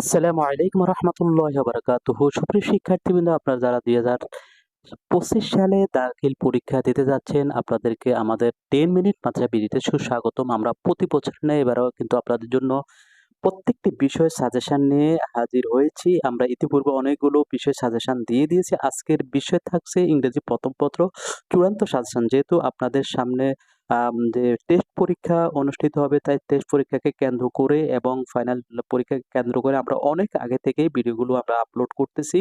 আসসালামু আলাইকুম রহমতুল্লাহ বারকাত সুপ্রিয় শিক্ষার্থীবৃন্দ, আপনারা যারা দুই হাজার পঁচিশ সালে দাখিল পরীক্ষা দিতে যাচ্ছেন, আপনাদেরকে আমাদের টেন মিনিট মাত্রা বিদিতে সুস্বাগতম। আমরা প্রতি বছর নেই এবারও কিন্তু আপনাদের জন্য প্রত্যেকটি বিষয় সাজেশন নিয়ে হাজির হয়েছি। আমরা ইতিপূর্বে অনেকগুলো বিষয় সাজেশন দিয়ে দিয়েছি। আজকের বিষয় থাকছে ইংরেজি প্রথম পত্র, চূড়ান্ত সাজেশন যেহেতু আপনাদের সামনে যে টেস্ট পরীক্ষা অনুষ্ঠিত হবে, তাই টেস্ট পরীক্ষাকে কেন্দ্র করে এবং ফাইনাল পরীক্ষাকে কেন্দ্র করে আমরা অনেক আগে থেকেই ভিডিওগুলো আমরা আপলোড করতেছি।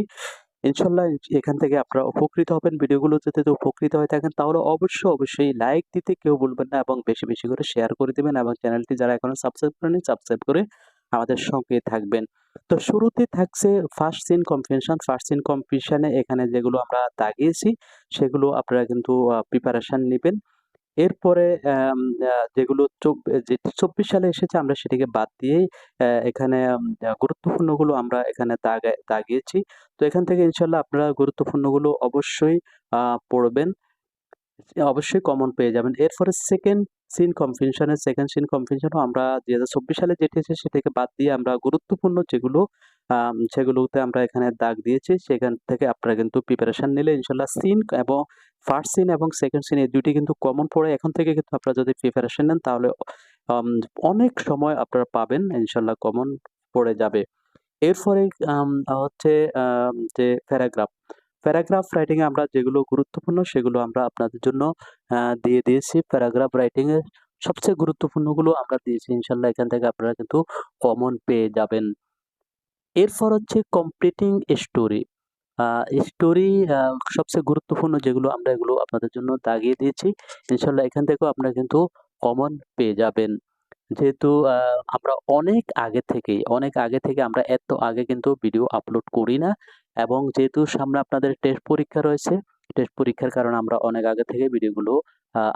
ইনশাল্লাহ এখান থেকে আপনারা উপকৃত হবেন। ভিডিওগুলো যদি উপকৃত হয়ে থাকেন, তাহলে অবশ্যই অবশ্যই লাইক দিতে কেউ বলবেন না এবং বেশি বেশি করে শেয়ার করে দেবেন এবং চ্যানেলটি যারা এখনও সাবস্ক্রাইব করেনি সাবস্ক্রাইব করে আমাদের সঙ্গে থাকবেন। তো শুরুতে থাকছে first scene competition first scene কম্পিটিশনে এখানে যেগুলো আমরা দাগিয়েছি, সেগুলো আপনারা কিন্তু প্রিপারেশন নেবেন। এরপরে যেগুলো চব্বিশ সালে এসেছে আমরা সেটিকে বাদ দিয়েই এখানে গুরুত্বপূর্ণগুলো আমরা এখানে দাগে- দাগিয়েছি। তো এখান থেকে ইনশাল্লাহ আপনারা গুরুত্বপূর্ণগুলো অবশ্যই পড়বেন। অবশ্যই কমন পেয়ে যাবেন। এরপরে সেকেন্ড সিন কম্পিটিশনের সেকেন্ড সিন কম্পিটিশনও আমরা দুই হাজার চব্বিশ সালে যেটি এসেছে সেটাকে বাদ দিয়ে আমরা গুরুত্বপূর্ণ যেগুলো সেগুলোতে আমরা এখানে দাগ দিয়েছি, সেখান থেকে আপনারা কিন্তু প্রিপারেশন নিলে ইনশাল্লাহ সিন এবং ফার্স্ট সিন এবং সেকেন্ড সিন এই দুটি কিন্তু কমন পড়ে। এখন থেকে কিন্তু আপনারা যদি প্রিপারেশন নেন তাহলে অনেক সময় আপনারা পাবেন ইনশাল্লাহ কমন পড়ে যাবে। এরপরে হচ্ছে যে প্যারাগ্রাফ প্যারাগ্রাফ রাইটিং আমরা যেগুলো গুরুত্বপূর্ণ সেগুলো আমরা আপনাদের জন্য দিয়ে দিয়েছি। প্যারাগ্রাফ রাইটিং এর সবচেয়ে গুরুত্বপূর্ণগুলো আমরা দিয়েছি। ইনশাল্লাহ এখান থেকে আপনারা কিন্তু কমন পেয়ে যাবেন। এরপর হচ্ছে কমপ্লিটিং স্টোরি স্টোরি সবচেয়ে গুরুত্বপূর্ণ যেগুলো আমরা এগুলো আপনাদের জন্য দাগিয়ে দিয়েছি। ইনশাল্লাহ এখান থেকেও আপনারা কিন্তু কমন পেয়ে যাবেন। যেহেতু আমরা অনেক আগে থেকেই, অনেক আগে থেকে আমরা এত আগে কিন্তু ভিডিও আপলোড করি না। এবং যেহেতু সামনে আপনাদের টেস্ট পরীক্ষা রয়েছে টেস্ট পরীক্ষার কারণে আমরা অনেক আগে থেকে ভিডিওগুলো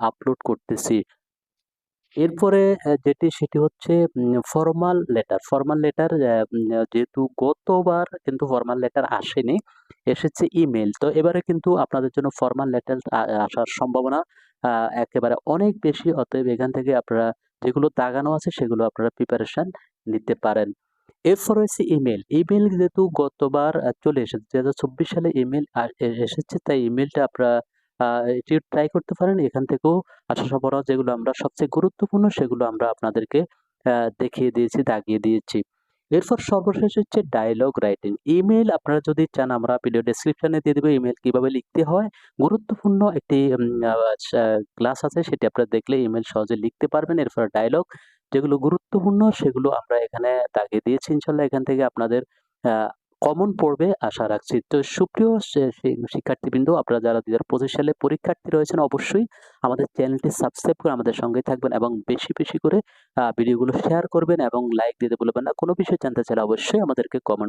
আপলোড করতেছি। এরপরে যেটি সেটি হচ্ছে ফর্মাল লেটার ফর্মাল লেটার যেহেতু গতবার কিন্তু ফর্মাল লেটার আসেনি, এসেছে ইমেল তো এবারে কিন্তু আপনাদের জন্য ফর্মাল লেটার আসার সম্ভাবনা একেবারে অনেক বেশি। অতএব এখান থেকে আপনারা যেগুলো দাগানো আছে সেগুলো আপনারা প্রিপারেশন নিতে পারেন। এরপর রয়েছে ইমেল ইমেল যেহেতু গতবার চলে এসেছে দু হাজার চব্বিশ সালে ইমেল এসেছে, তাই ইমেলটা আপনারা এটি ট্রাই করতে পারেন। এখান থেকেও আশা সম্ভাবনা যেগুলো আমরা সবচেয়ে গুরুত্বপূর্ণ সেগুলো আমরা আপনাদেরকে দেখিয়ে দিয়েছি, দাগিয়ে দিয়েছি। এরপর সর্বশেষ হচ্ছে ডায়লগ রাইটিং ইমেল আপনারা যদি চান, আমরা ভিডিও ডেসক্রিপশনে দিয়ে দেবো ইমেল কীভাবে লিখতে হয়। গুরুত্বপূর্ণ একটি ক্লাস আছে, সেটি আপনারা দেখলে ইমেল সহজে লিখতে পারবেন। এরপর ডায়লগ যেগুলো গুরুত্বপূর্ণ, সেগুলো আমরা এখানে দাগিয়ে দিয়েছি। ইনশাল্লাহ এখান থেকে আপনাদের কমন পড়বে, আশা রাখছি। তো সুপ্রিয় শিক্ষার্থীবৃন্দ, আপনারা যারা দু হাজার পঁচিশ সালে পরীক্ষার্থী রয়েছেন, অবশ্যই আমাদের চ্যানেলটি সাবস্ক্রাইব করে আমাদের সঙ্গে থাকবেন এবং বেশি বেশি করে ভিডিওগুলো শেয়ার করবেন এবং লাইক দিতে বলবেন না। কোনো বিষয় জানতে চাইলে অবশ্যই আমাদেরকে কমেন্ট